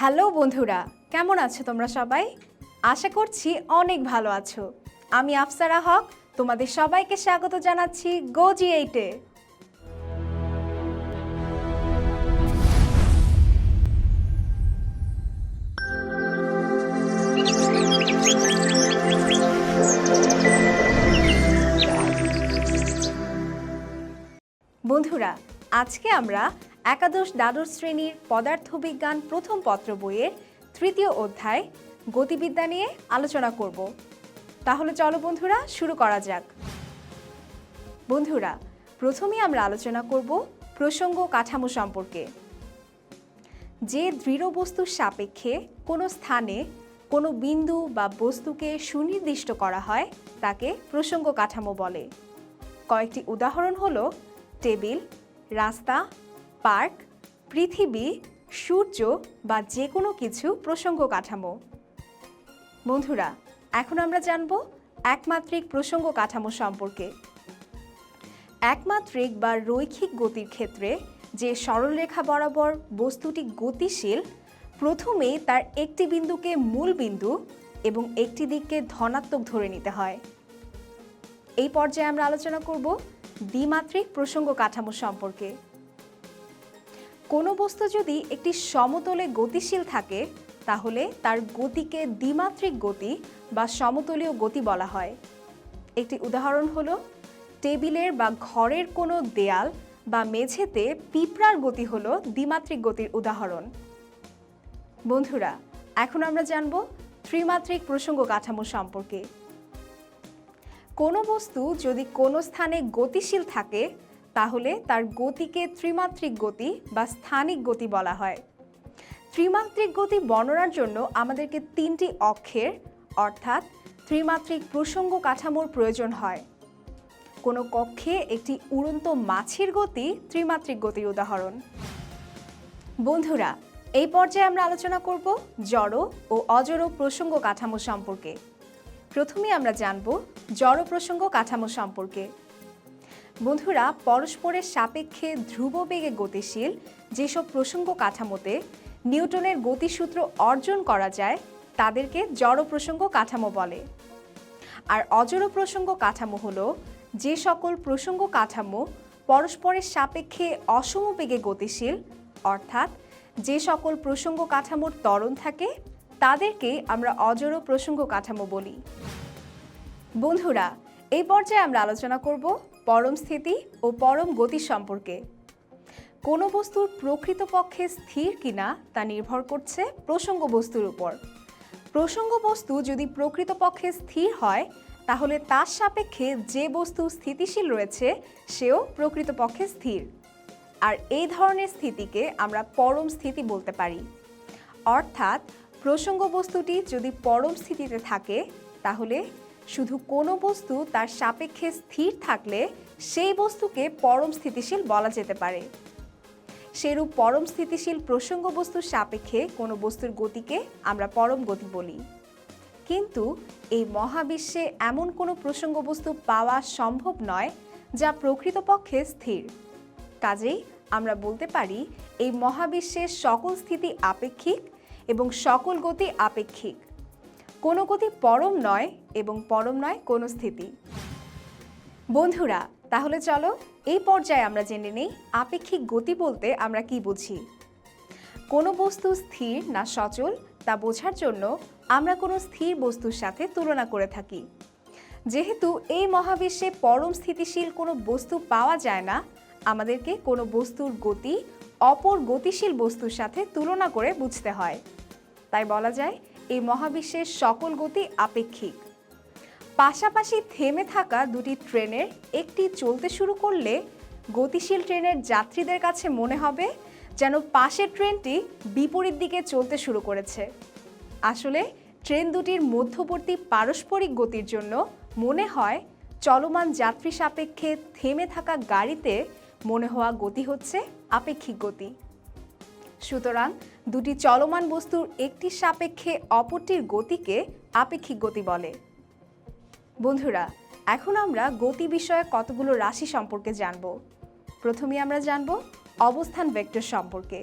Hello বন্ধুরা, কেমন আছো তোমরা সবাই? আশা করছি অনেক ভালো আছো। আমি আফসারা হক, তোমাদের সবাইকে স্বাগত জানাচ্ছি গোজি এইটে বন্ধুরা, আজকে আমরা একাদশ দ্বাদশ শ্রেণির পদার্থবিজ্ঞান প্রথম পত্র বইয়ের তৃতীয় অধ্যায় গতিবিদ্যা নিয়ে আলোচনা করব। তাহলে চলো বন্ধুরা, শুরু করা যাক। বন্ধুরা প্রথমে আমরা আলোচনা করব প্রসঙ্গ কাঠামো সম্পর্কে। যে দৃঢ় বস্তুর সাপেক্ষে কোনো স্থানে কোনো বিন্দু বা বস্তুকে সুনির্দিষ্ট করা হয়, তাকে প্রসঙ্গ কাঠামো বলে। কয়েকটি উদাহরণ হলো, টেবিল, রাস্তা পার্ক, পৃথিবী, সূর্য বা যে কোনো কিছু প্রসঙ্গ কাঠামো। বন্ধুরা, এখন আমরা জানব একমাত্রিক প্রসঙ্গ কাঠামো সম্পর্কে। একমাত্রিক বা রৈখিক গতির ক্ষেত্রে যে সরলরেখা বরাবর বস্তুটি গতিশীল প্রথমেই তার একটি বিন্দুকে মূল বিন্দু এবং একটি দিককে ধনাত্মক ধরে নিতে হয়। এই পর্যায়ে আমরা আলোচনা করব দ্বিমাত্রিক প্রসঙ্গ কাঠামো সম্পর্কে। কোনো বস্তু যদি একটি সমতলে গতিশীল থাকে, তাহলে তার গতিকে দ্বিমাত্রিক গতি বা সমতলীয় গতি বলা হয়। একটি উদাহরণ হলো, টেবিলের বা ঘরের কোনো দেয়াল বা মেঝেতে পিঁপড়ার গতি হলো দ্বিমাত্রিক গতির উদাহরণ। বন্ধুরা, এখন আমরা জানব ত্রিমাত্রিক প্রসঙ্গ কাঠামো সম্পর্কে। কোনো বস্তু যদি কোনো স্থানে গতিশীল থাকে তাহলে তার গতিকে ত্রিমাত্রিক গতি বা স্থানিক গতি বলা হয়। ত্রিমাত্রিক গতি বর্ণনার জন্য আমাদেরকে তিনটি অক্ষের, অর্থাৎ ত্রিমাত্রিক প্রসঙ্গ কাঠামোর প্রয়োজন হয়। কোনো কক্ষে একটি উড়ন্ত মাছের গতি ত্রিমাত্রিক গতির উদাহরণ। বন্ধুরা, এই পর্যায়ে আমরা আলোচনা করব জড় ও অজড় প্রসঙ্গ কাঠামো সম্পর্কে। প্রথমে আমরা জানব জড় প্রসঙ্গ কাঠামো সম্পর্কে। বন্ধুরা, পরস্পরের সাপেক্ষে ধ্রুব বেগে গতিশীল যেসব প্রসঙ্গ কাঠামোতে নিউটনের গতিসূত্র অর্জন করা যায়, তাদেরকে জড় প্রসঙ্গ কাঠামো বলে। আর অজড় প্রসঙ্গ কাঠামো হলো যে সকল প্রসঙ্গ কাঠামো পরস্পরের সাপেক্ষে অসম বেগে গতিশীল, অর্থাৎ যে সকল প্রসঙ্গ কাঠামোর ত্বরণ থাকে, তাদেরকে আমরা অজড় প্রসঙ্গ কাঠামো বলি। বন্ধুরা, এই পর্যায়ে আমরা আলোচনা করব পরম স্থিতি ও পরম গতি সম্পর্কে। কোনো বস্তুর প্রকৃতপক্ষে স্থির কিনা তা নির্ভর করছে প্রসঙ্গ বস্তুর উপর। প্রসঙ্গ বস্তু যদি প্রকৃতপক্ষে স্থির হয়, তাহলে তার সাপেক্ষে যে বস্তু স্থিতিশীল রয়েছে, সেও প্রকৃতপক্ষে স্থির। আর এই ধরনের স্থিতিকে আমরা পরম স্থিতি বলতে পারি। অর্থাৎ প্রসঙ্গ বস্তুটি যদি পরম স্থিতিতে থাকে, তাহলে শুধু কোনো বস্তু তার সাপেক্ষে স্থির থাকলে সেই বস্তুকে পরম স্থিতিশীল বলা যেতে পারে। সেরূপ পরম স্থিতিশীল প্রসঙ্গ বস্তুর সাপেক্ষে কোনো বস্তুর গতিকে আমরা পরম গতি বলি। কিন্তু এই মহাবিশ্বে এমন কোনো প্রসঙ্গ বস্তু পাওয়া সম্ভব নয় যা প্রকৃতপক্ষে স্থির। কাজেই আমরা বলতে পারি, এই মহাবিশ্বের সকল স্থিতি আপেক্ষিক এবং সকল গতি আপেক্ষিক। কোনো গতি পরম নয় এবং পরম নয়, কোনো স্থিতি। বন্ধুরা, তাহলে চলো এই পর্যায়ে আমরা জেনে নেই আপেক্ষিক গতি বলতে আমরা কি বুঝি। কোনো বস্তু স্থির না সচল, তা বোঝার জন্য আমরা কোনো স্থির বস্তুর সাথে তুলনা করে থাকি। যেহেতু এই মহাবিশ্বে পরম স্থিতিশীল কোনো বস্তু পাওয়া যায় না, আমাদেরকে কোনো বস্তুর গতি অপর গতিশীল বস্তুর সাথে তুলনা করে বুঝতে হয়। তাই বলা যায়, এই মহাবিশ্বের সকল গতি আপেক্ষিক। পাশাপাশি থেমে থাকা দুটি ট্রেনের একটি চলতে শুরু করলে গতিশীল ট্রেনের যাত্রীদের কাছে মনে হবে যেন পাশের ট্রেনটি বিপরীত দিকে চলতে শুরু করেছে। আসলে ট্রেন দুটির মধ্যবর্তী পারস্পরিক গতির জন্য মনে হয় চলমান যাত্রী সাপেক্ষে থেমে থাকা গাড়িতে মনে হওয়া গতি হচ্ছে আপেক্ষিক গতি। সুতরাং দুটি চলমান বস্তুর একটির সাপেক্ষে অপরটির গতিকে আপেক্ষিক গতি বলে। বন্ধুরা, এখন আমরা গতি বিষয়ে কতগুলো রাশি সম্পর্কে জানব। প্রথমে আমরা জানব অবস্থান ভেক্টর সম্পর্কে।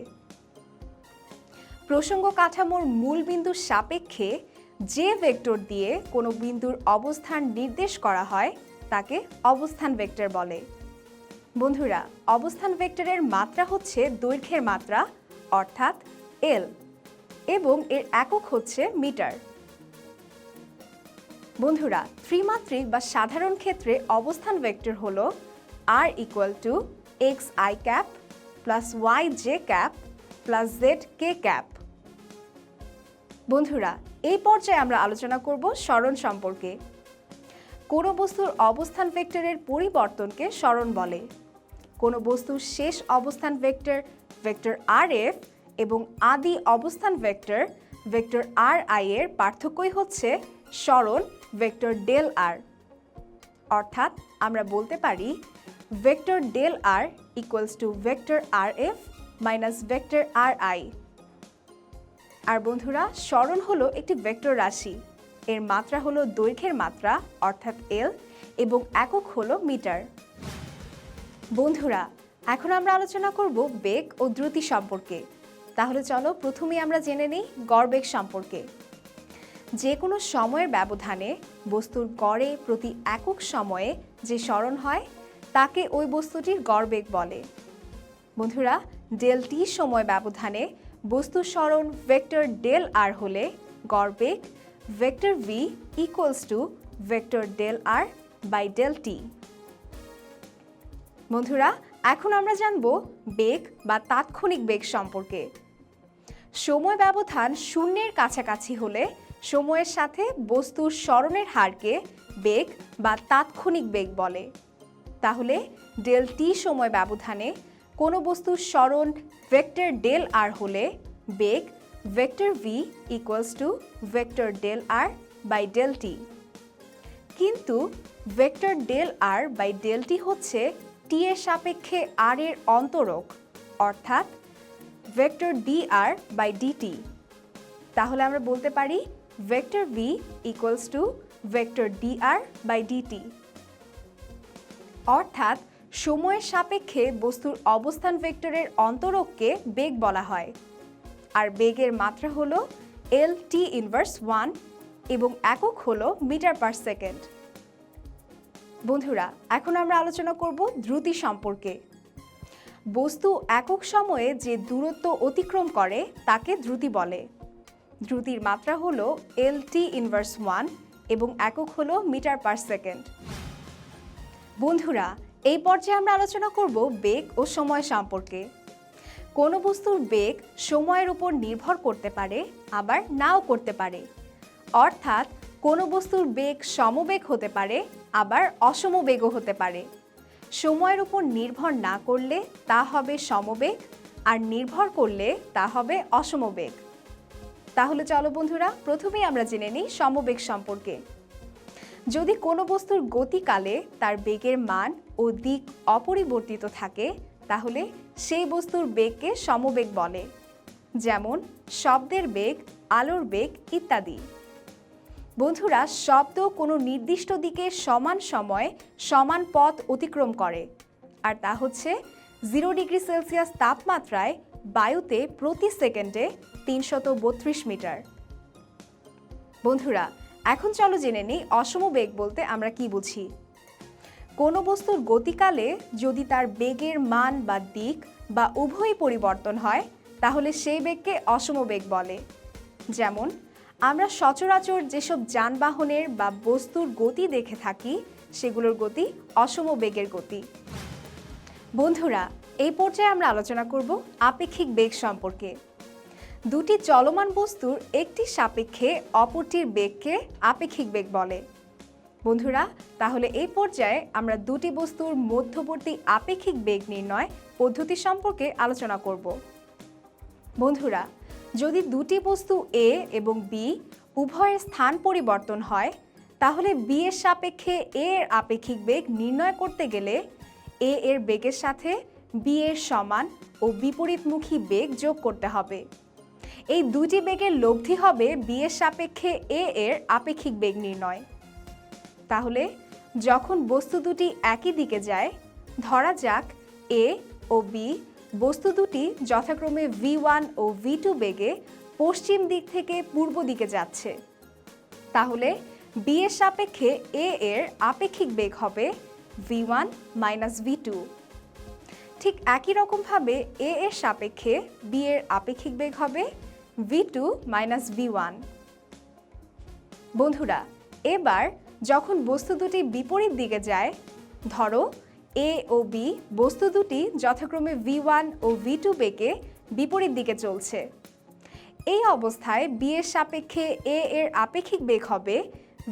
প্রসঙ্গ কাঠামোর মূল বিন্দুর সাপেক্ষে যে ভেক্টর দিয়ে কোনো বিন্দুর অবস্থান নির্দেশ করা হয়, তাকে অবস্থান ভেক্টর বলে। বন্ধুরা, অবস্থান ভেক্টরের মাত্রা হচ্ছে দৈর্ঘ্যের মাত্রা, অর্থাৎ এল এবং এর একক হচ্ছে মিটার। বন্ধুরা, ত্রিমাত্রিক বা সাধারণ ক্ষেত্রে অবস্থান ভেক্টর হল R equal to X I cap plus Y J cap plus Z K cap বন্ধুরা, এই পর্যায়ে আমরা আলোচনা করব সরণ সম্পর্কে। কোনো বস্তুর অবস্থান ভেক্টরের পরিবর্তনকে স্মরণ বলে। কোনো বস্তুর শেষ অবস্থান ভেক্টর ভেক্টর আর এফ এবং আদি অবস্থান ভেক্টর ভেক্টর আর আই এর পার্থক্যই হচ্ছে সরণ ভেক্টর ডেল আর অর্থাৎ আমরা বলতে পারি vector del R equals to vector R F minus vector R I আর বন্ধুরা সরণ হলো একটি ভেক্টর রাশি। এর মাত্রা হলো দৈর্ঘ্যের মাত্রা, অর্থাৎ এল এবং একক হলো মিটার। বন্ধুরা, এখন আমরা আলোচনা করব বেগ ও দ্রুতি সম্পর্কে। তাহলে চলো প্রথমেই আমরা জেনে নিই গড়বেগ সম্পর্কে। যে কোনো সময়ের ব্যবধানে বস্তুর গড়ে প্রতি একক সময়ে যে স্মরণ হয়, তাকে ওই বস্তুটির গড়বেগ বলে। বন্ধুরা, ডেল টি সময় ব্যবধানে বস্তুর স্মরণ ভেক্টর ডেল আর হলে গড়বেগ vector V equals to vector del R by del T. বন্ধুরা, এখন আমরা জানব বেগ বা তাৎক্ষণিক বেগ সম্পর্কে। সময় ব্যবধান শূন্যের কাছাকাছি হলে সময়ের সাথে বস্তুর স্মরণের হারকে বেগ বা তাৎক্ষণিক বেগ বলে। তাহলে ডেল টি সময় ব্যবধানে কোনো বস্তুর স্মরণ ভেক্টর ডেল আর হলে বেগ vector V equals to vector del R by del T. কিন্তু vector del R by del T হচ্ছে টি এর সাপেক্ষে আর এর অন্তরক, অর্থাৎ vector D R by D T তাহলে আমরা বলতে পারি V equals to vector D R by D T অর্থাৎ, সময়ের সাপেক্ষে বস্তুর অবস্থান ভেক্টরের অন্তরককে বেগ বলা হয়। আর বেগের মাত্রা হলো এল টি ইনভার্স ওয়ান এবং একক হলো মিটার পার সেকেন্ড। বন্ধুরা, এখন আমরা আলোচনা করব দ্রুতি সম্পর্কে। বস্তু একক সময়ে যে দূরত্ব অতিক্রম করে, তাকে দ্রুতি বলে। দ্রুতির মাত্রা হল এল টি ইনভার্স ওয়ান এবং একক হল মিটার পার সেকেন্ড। বন্ধুরা, এই পর্যায়ে আমরা আলোচনা করব বেগ ও সময় সম্পর্কে। কোনো বস্তুর বেগ সময়ের উপর নির্ভর করতে পারে, আবার নাও করতে পারে। অর্থাৎ, কোনো বস্তুর বেগ সমবেগ হতে পারে, আবার অসমবেগও হতে পারে। সময়ের উপর নির্ভর না করলে তা হবে সমবেগ, আর নির্ভর করলে তা হবে অসমবেগ তাহলে চলো বন্ধুরা, প্রথমেই আমরা জেনে নিই সমবেগ সম্পর্কে। যদি কোনো বস্তুর গতিকালে তার বেগের মান ও দিক অপরিবর্তিত থাকে, তাহলে সেই বস্তুর বেগকে সমবেগ বলে। যেমন, শব্দের বেগ, আলোর বেগ ইত্যাদি। বন্ধুরা, শব্দ কোনো নির্দিষ্ট দিকে সমান সময় সমান পথ অতিক্রম করে, আর তা হচ্ছে জিরো ডিগ্রি সেলসিয়াস তাপমাত্রায় বায়ুতে প্রতি সেকেন্ডে তিনশত বত্রিশ মিটার। বন্ধুরা, এখন চলো জেনে নিই অসম বেগ বলতে আমরা কি বুঝি। কোনো বস্তুর গতিকালে যদি তার বেগের মান বা দিক বা উভয়ই পরিবর্তন হয়, তাহলে সেই বেগকে অসম বেগ বলে। যেমন, আমরা সচরাচর যেসব যানবাহনের বা বস্তুর গতি দেখে থাকি, সেগুলোর গতি অসম বেগের গতি। বন্ধুরা এই পর্যায়ে আমরা আলোচনা করব আপেক্ষিক বেগ সম্পর্কে। দুটি চলমান বস্তুর একটি সাপেক্ষে অপরটির বেগকে আপেক্ষিক বেগ বলে। বন্ধুরা, তাহলে এই পর্যায়ে আমরা দুটি বস্তুর মধ্যবর্তী আপেক্ষিক বেগ নির্ণয় পদ্ধতি সম্পর্কে আলোচনা করব। বন্ধুরা, যদি দুটি বস্তু এ এবং বি উভয়ের স্থান পরিবর্তন হয়, তাহলে বি এর সাপেক্ষে এ এর আপেক্ষিক বেগ নির্ণয় করতে গেলে এ এর বেগের সাথে বি এর সমান ও বিপরীতমুখী বেগ যোগ করতে হবে। এই দুটি বেগের লব্ধি হবে বি এর সাপেক্ষে এ এর আপেক্ষিক বেগ নির্ণয়। তাহলে যখন বস্তু দুটি একই দিকে যায়, ধরা যাক এ ও বি বস্তু দুটি যথাক্রমে ভি ওয়ান ও ভি টু বেগে পশ্চিম দিক থেকে পূর্ব দিকে যাচ্ছে। তাহলে বি এর সাপেক্ষে এ এর আপেক্ষিক বেগ হবে V one minus V two. ঠিক একই রকমভাবে এ এর সাপেক্ষে বি এর আপেক্ষিক বেগ হবে V two minus V one বন্ধুরা, এবার যখন বস্তু দুটি বিপরীত দিকে যায়, ধরো এ ও বি বস্তু দুটি যথাক্রমে ভি ওয়ান ও ভি টু বেগে বিপরীত দিকে চলছে। এই অবস্থায় বি এর সাপেক্ষে এ এর আপেক্ষিক বেগ হবে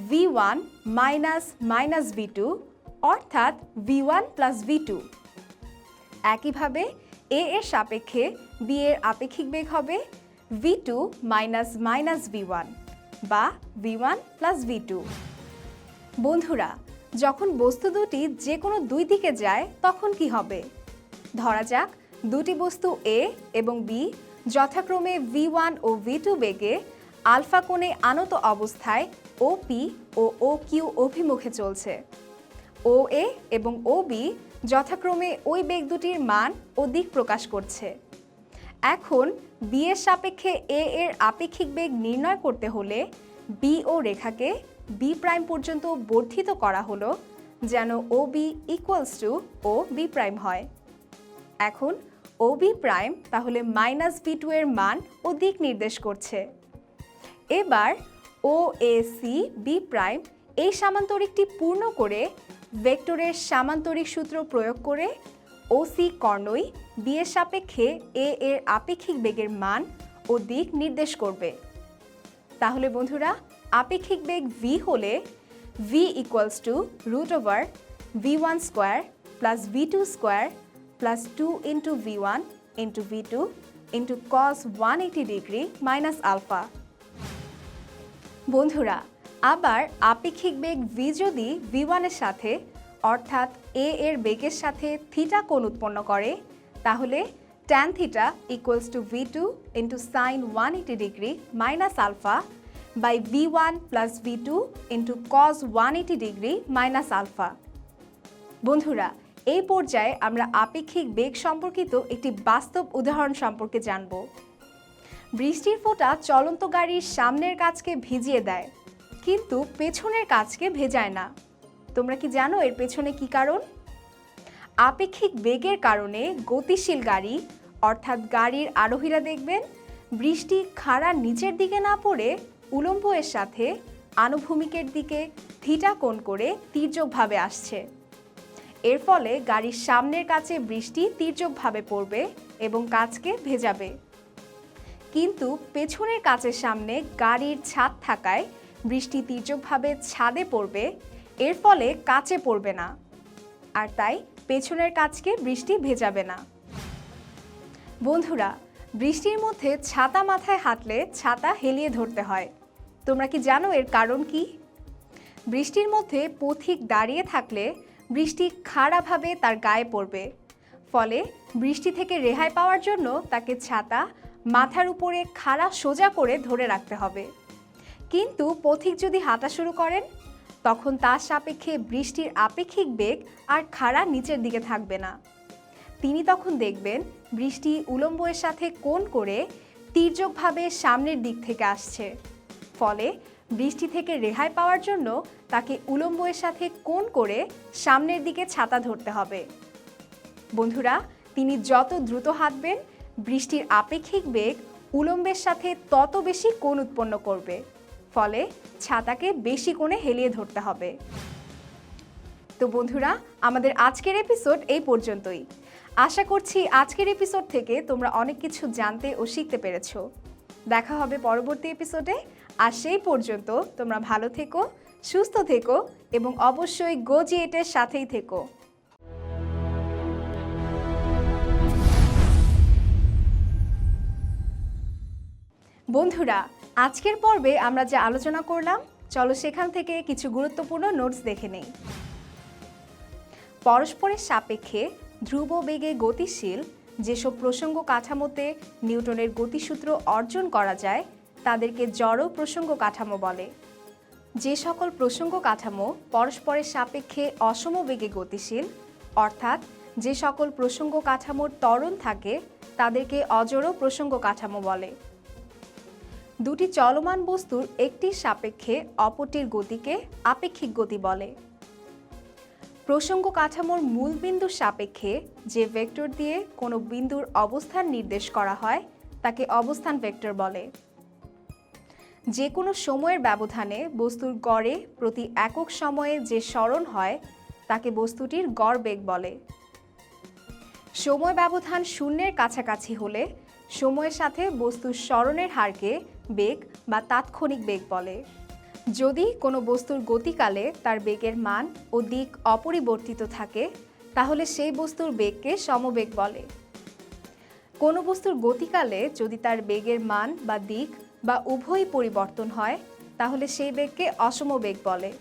v one minus minus v two অর্থাৎ v one plus v two একইভাবে এ এর সাপেক্ষে বি এর আপেক্ষিক বেগ হবে v two minus minus v one বা v one plus v two বন্ধুরা, যখন বস্তু দুটি যে কোনো দুই দিকে যায়, তখন কি হবে? ধরা যাক, দুটি বস্তু এ এবং বি যথাক্রমে ভি ওয়ান ও ভি টু বেগে আলফা কোণে আনত অবস্থায় ও পি ও ও কিউ অভিমুখে চলছে। ও এ এবং ও বি যথাক্রমে ওই বেগ দুটির মান ও দিক প্রকাশ করছে। এখন বি এর সাপেক্ষে এ এর আপেক্ষিক বেগ নির্ণয় করতে হলে বি ও রেখাকে বি প্রাইম পর্যন্ত বর্ধিত করা হলো যেন O B equals to O B prime হয়। এখন ও বি প্রাইম তাহলে মাইনাস বি টু এর মান ও দিক নির্দেশ করছে। এবার O A C B prime এই সামান্তরিকটি পূর্ণ করে ভেক্টরের সামান্তরিক সূত্র প্রয়োগ করে ও সি কর্ণই বি এর সাপেক্ষে এ এর আপেক্ষিক বেগের মান ও দিক নির্দেশ করবে। তাহলে বন্ধুরা, আপেক্ষিক বেগ ভি হলে v equals to root over v one square plus v two square plus two into v one into v two into cos one eighty degree minus alpha বন্ধুরা আবার আপেক্ষিক বেগ ভি যদি ভি ওয়ানের সাথে, অর্থাৎ এ এর বেগের সাথে থিটা কোণ উৎপন্ন করে, তাহলে tan theta equals to v two into sine one eighty degree minus alpha by v one plus v two into cos one eighty degree minus alpha বন্ধুরা এই পর্যায়ে আমরা আপেক্ষিক বেগ সম্পর্কিত একটি বাস্তব উদাহরণ সম্পর্কে জানব। বৃষ্টির ফোঁটা চলন্ত গাড়ির সামনের কাজকে ভিজিয়ে দেয়। কিন্তু পেছনের কাজকে ভেজায় না। তোমরা কি জানো এর পেছনে কি কারণ? আপেক্ষিক বেগের কারণে গতিশীল গাড়ি, অর্থাৎ গাড়ির আরোহীরা দেখবেন, বৃষ্টি, খাড়া নিচের দিকে না পড়ে উলম্ব এর সাথে আনুভূমিকের দিকে থিটা কোণ করে তির্যকভাবে আসছে। এর ফলে গাড়ির সামনের কাছে বৃষ্টি তির্যকভাবে পড়বে এবং কাচকে ভেজাবে। কিন্তু পেছনের কাচের সামনে গাড়ির ছাদ থাকায় বৃষ্টি তির্যকভাবে ছাদে পড়বে, এর ফলে কাচে পড়বে না। আর তাই পেছনের কাচকে বৃষ্টি ভেজাবে না। বন্ধুরা, বৃষ্টির মধ্যে ছাতা মাথায় হাঁটলে ছাতা হেলিয়ে ধরতে হয়। তোমরা কি জানো এর কারণ কি? বৃষ্টির মধ্যে পথিক দাঁড়িয়ে থাকলে বৃষ্টি খাড়াভাবে তার গায়ে পড়বে। ফলে বৃষ্টি থেকে রেহাই পাওয়ার জন্য তাকে ছাতা মাথার উপরে খাড়া সোজা করে ধরে রাখতে হবে। কিন্তু পথিক যদি হাঁটা শুরু করেন, তখন তার সাপেক্ষে বৃষ্টির আপেক্ষিক বেগ আর খাড়া নিচের দিকে থাকবে না। তিনি তখন দেখবেন বৃষ্টি উলম্বের সাথে কোণ করে তির্যকভাবে সামনের দিক থেকে আসছে। ফলে বৃষ্টি থেকে রেহাই পাওয়ার জন্য তাকে উলম্বের সাথে কোণ করে সামনের দিকে ছাতা ধরতে হবে। বন্ধুরা, তিনি যত দ্রুত হাঁটবেন, বৃষ্টির আপেক্ষিক বেগ উলম্বের সাথে তত বেশি কোণ উৎপন্ন করবে। ফলে ছাতাকে বেশি কোণে হেলিয়ে ধরতে হবে। তো বন্ধুরা, আমাদের আজকের এপিসোড এই পর্যন্তই। আশা করছি আজকের এপিসোড থেকে তোমরা অনেক কিছু জানতে ও শিখতে পেরেছ। দেখা হবে পরবর্তী এপিসোডে আর সেই পর্যন্ত তোমরা ভালো থেকো, সুস্থ থেকো এবং অবশ্যই গোজিয়েটের সাথেই থেকো। বন্ধুরা আজকের পর্বে আমরা যে আলোচনা করলাম, চলো সেখান থেকে কিছু গুরুত্বপূর্ণ নোটস দেখে নেই। পরস্পরের সাপেক্ষে ধ্রুব বেগে গতিশীল যেসব প্রসঙ্গ কাঠামোতে নিউটনের গতিসূত্র অর্জন করা যায়, তাদেরকে জড় প্রসঙ্গ কাঠামো বলে। যে সকল প্রসঙ্গ কাঠামো পরস্পরের সাপেক্ষে অসম বেগে গতিশীল, অর্থাৎ যে সকল প্রসঙ্গ কাঠামোর ত্বরণ থাকে, তাদেরকে অজড় প্রসঙ্গ কাঠামো বলে। দুটি চলমান বস্তুর একটির সাপেক্ষে অপরটির গতিকে আপেক্ষিক গতি বলে। প্রসঙ্গ কাঠামোর মূল বিন্দুর সাপেক্ষে যে ভেক্টর দিয়ে কোনো বিন্দুর অবস্থান নির্দেশ করা হয়, তাকে অবস্থান ভেক্টর বলে। যে কোনো সময়ের ব্যবধানে বস্তুর গড়ে প্রতি একক সময়ে যে স্মরণ হয়, তাকে বস্তুটির গড় বেগ বলে। সময় ব্যবধান শূন্যের কাছাকাছি হলে সময়ের সাথে বস্তুর স্মরণের হারকে বেগ বা তাৎক্ষণিক বেগ বলে। যদি কোনো বস্তুর গতিকালে তার বেগের মান ও দিক অপরিবর্তিত থাকে, তাহলে সেই বস্তুর বেগকে সমবেগ বলে। কোনো বস্তুর গতিকালে যদি তার বেগের মান বা দিক বা উভয়ই পরিবর্তন হয়, তাহলে সেই বেগকে অসমবেগ বলে।